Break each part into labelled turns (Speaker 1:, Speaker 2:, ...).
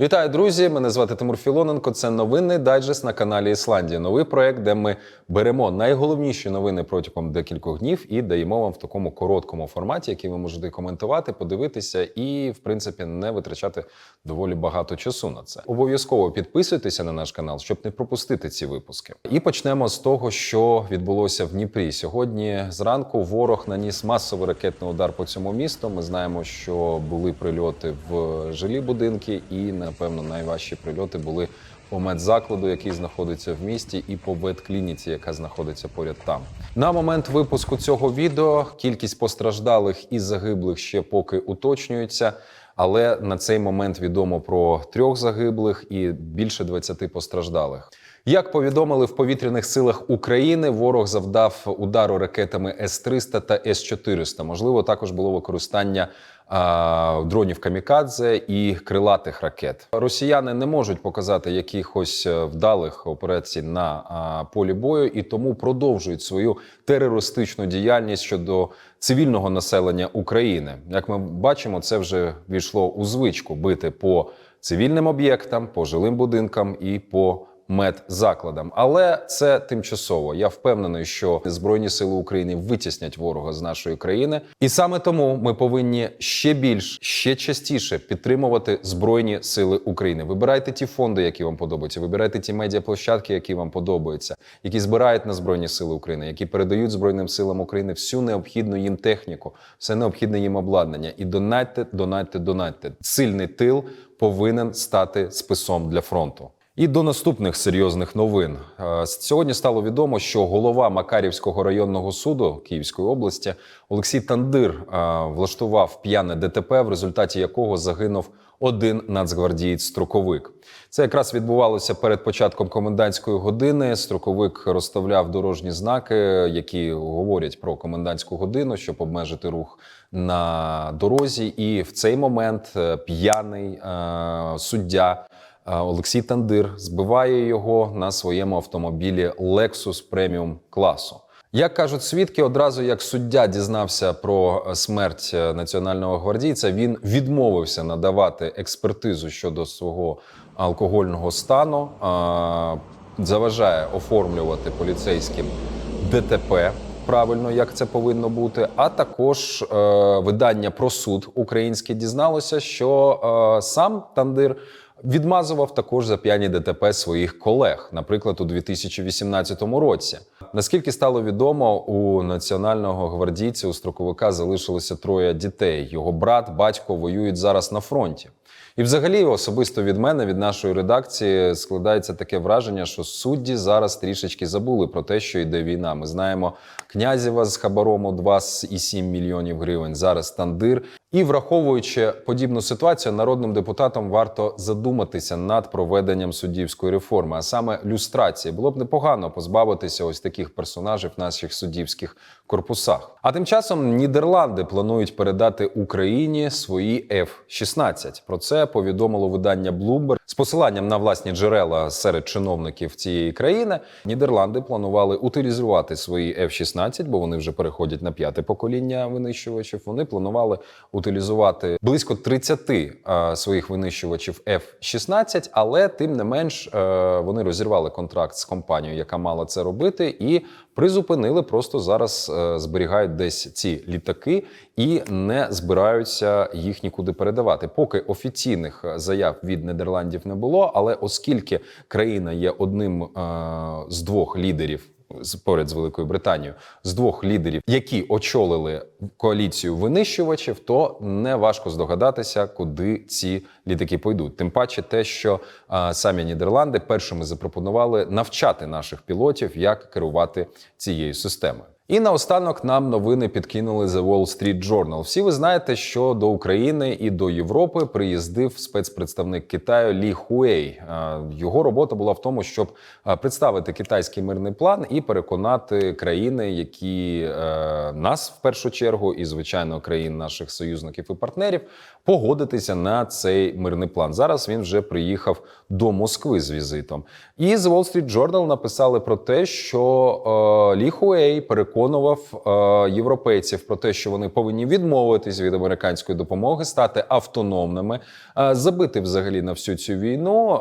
Speaker 1: Вітаю, друзі! Мене звати Тимур Філоненко. Це новинний дайджест на каналі Ісландія. Новий проект, де ми беремо найголовніші новини протягом декількох днів і даємо вам в такому короткому форматі, який ви можете коментувати, подивитися і, в принципі, не витрачати доволі багато часу на це. Обов'язково підписуйтеся на наш канал, щоб не пропустити ці випуски. І почнемо з того, що відбулося в Дніпрі. Сьогодні зранку ворог наніс масовий ракетний удар по цьому місту. Ми знаємо, що були прильоти в жилі будинки, і напевно найважчі прильоти були по медзакладу, який знаходиться в місті, і по ветклініці, яка знаходиться поряд там. На момент випуску цього відео кількість постраждалих і загиблих ще поки уточнюється. Але на цей момент відомо про трьох загиблих і більше 20 постраждалих. Як повідомили в повітряних силах України, ворог завдав удару ракетами С-300 та С-400. Можливо, також було використання а, дронів камікадзе і крилатих ракет. Росіяни не можуть показати якихось е, вдалих операцій на а, полі бою і тому продовжують свою терористичну діяльність щодо цивільного населення України. Як ми бачимо, це вже війшло у звичку бити по цивільним об'єктам, по жилим будинкам і по медзакладам. Але це тимчасово. Я впевнений, що Збройні сили України витіснять ворога з нашої країни, і саме тому ми повинні ще більш ще частіше підтримувати Збройні сили України. Вибирайте ті фонди, які вам подобаються. Вибирайте ті медіаплощадки, які вам подобаються, які збирають на Збройні Сили України, які передають Збройним силам України всю необхідну їм техніку, все необхідне їм обладнання. І донатьте, донатьте, донатьте. Сильний тил повинен стати списом для фронту. І до наступних серйозних новин Е, сьогодні стало відомо, що голова Макарівського районного суду Київської області Олексій Тандир е, влаштував п'яне ДТП, в результаті якого загинув один нацгвардієць-строковик. Це якраз відбувалося перед початком комендантської години. Строковик розставляв дорожні знаки, які говорять про комендантську годину, щоб обмежити рух на дорозі. І в цей момент е, п'яний суддя. Олексій Тандир збиває його на своєму автомобілі Lexus преміум класу. Як кажуть свідки, одразу як суддя дізнався про е, смерть е, національного гвардійця, він відмовився надавати експертизу щодо свого алкогольного стану, заважає оформлювати поліцейським ДТП. Правильно, як це повинно бути. А також е, видання про суд українське дізналося, що е, сам Тандир відмазував також за п'яні ДТП своїх колег, наприклад, у 2018 році. Наскільки стало відомо, у національного гвардійця у строковика залишилося троє дітей. Його брат, батько воюють зараз на фронті. І, взагалі, особисто від мене, від нашої редакції, складається таке враження, що судді зараз трішечки забули про те, що йде війна. Ми знаємо князєва з хабаром у 2,7 мільйонів гривень. Зараз тандир. І враховуючи подібну ситуацію, народним депутатам варто задуматися над проведенням суддівської реформи, а саме люстрації. Було б непогано позбавитися ось таких персонажів в наших суддівських корпусах. А тим часом Нідерланди планують передати Україні свої F-16. Про це повідомило видання Bloomberg. з посиланням на власні джерела серед чиновників цієї країни. Нідерланди планували утилізувати свої F-16, бо вони вже переходять на п'яте покоління винищувачів. Вони планували утилізувати близько 30 е, своїх винищувачів F-16, але тим не менш е, вони розірвали контракт з компанією, яка мала це робити, і призупинили. Просто зараз е, зберігають десь ці літаки і не збираються їх нікуди передавати. Поки офіційних заяв від Нідерландів не було. Але оскільки країна є одним з двох лідерів. Поряд з Великою Британією з двох лідерів, які очолили коаліцію винищувачів, то не важко здогадатися, куди ці літаки пойдуть. Тим паче, те, що а, самі Нідерланди першими запропонували навчати наших пілотів, як керувати цією системою. І наостанок нам новини підкинули The Wall Street Journal. Всі ви знаєте, що до України і до Європи приїздив спецпредставник Китаю Лі Хуей. Його робота була в тому, щоб представити китайський мирний план і переконати країни, які е, нас в першу чергу, і звичайно країн наших союзників і партнерів, погодитися на цей мирний план. Зараз він вже приїхав до Москви з візитом. І The Wall Street Journal написали про те, що е, Лі Хуей переконує переконував е, європейців про те, що вони повинні відмовитись від американської допомоги, стати автономними, е, забити взагалі на всю цю війну,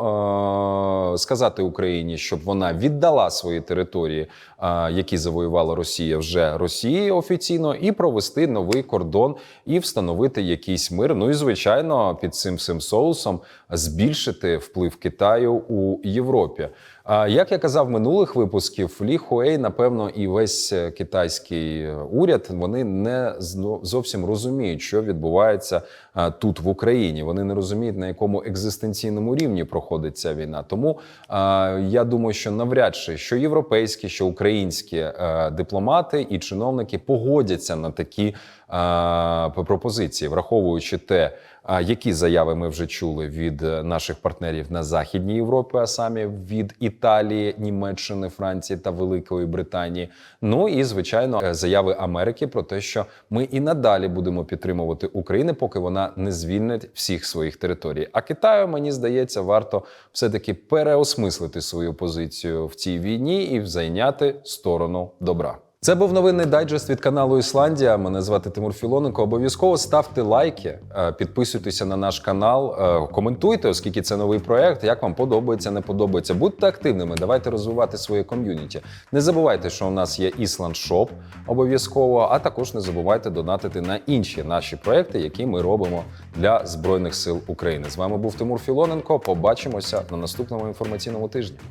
Speaker 1: е, сказати Україні, щоб вона віддала свої території, е, які завоювала Росія вже Росії офіційно, і провести новий кордон і встановити якийсь мир. Ну і звичайно, під цим всім соусом збільшити вплив Китаю у Європі. А як я казав минулих випусків, Лі Хуей, напевно, і весь китайський е, уряд вони не зовсім розуміють, що відбувається тут в Україні. Вони не розуміють на якому екзистенційному рівні проходить ця війна. Тому я думаю, що навряд чи що європейські, що українські е, дипломати і чиновники погодяться на такі пропозиції, враховуючи те. А які заяви ми вже чули від е, наших партнерів на Західній Європі, а самі від Італії, Німеччини, Франції та Великої Британії? Ну і звичайно, е, заяви Америки про те, що ми і надалі будемо підтримувати Україну, поки вона не звільнить всіх своїх територій. А Китаю, мені здається, варто все таки переосмислити свою позицію в цій війні і зайняти сторону добра. Це був новинний дайджест від каналу Ісландія. Мене звати Тимур Філоненко. Обов'язково ставте лайки, е, підписуйтеся на наш канал, е, коментуйте, оскільки це новий проект. Як вам подобається, не подобається. Будьте активними, давайте розвивати своє ком'юніті. Не забувайте, що у нас є Ісланд Шоп обов'язково, а також не забувайте донатити на інші наші проекти, які ми робимо для Збройних сил України. З вами був Тимур Філоненко. Побачимося на наступному інформаційному тижні.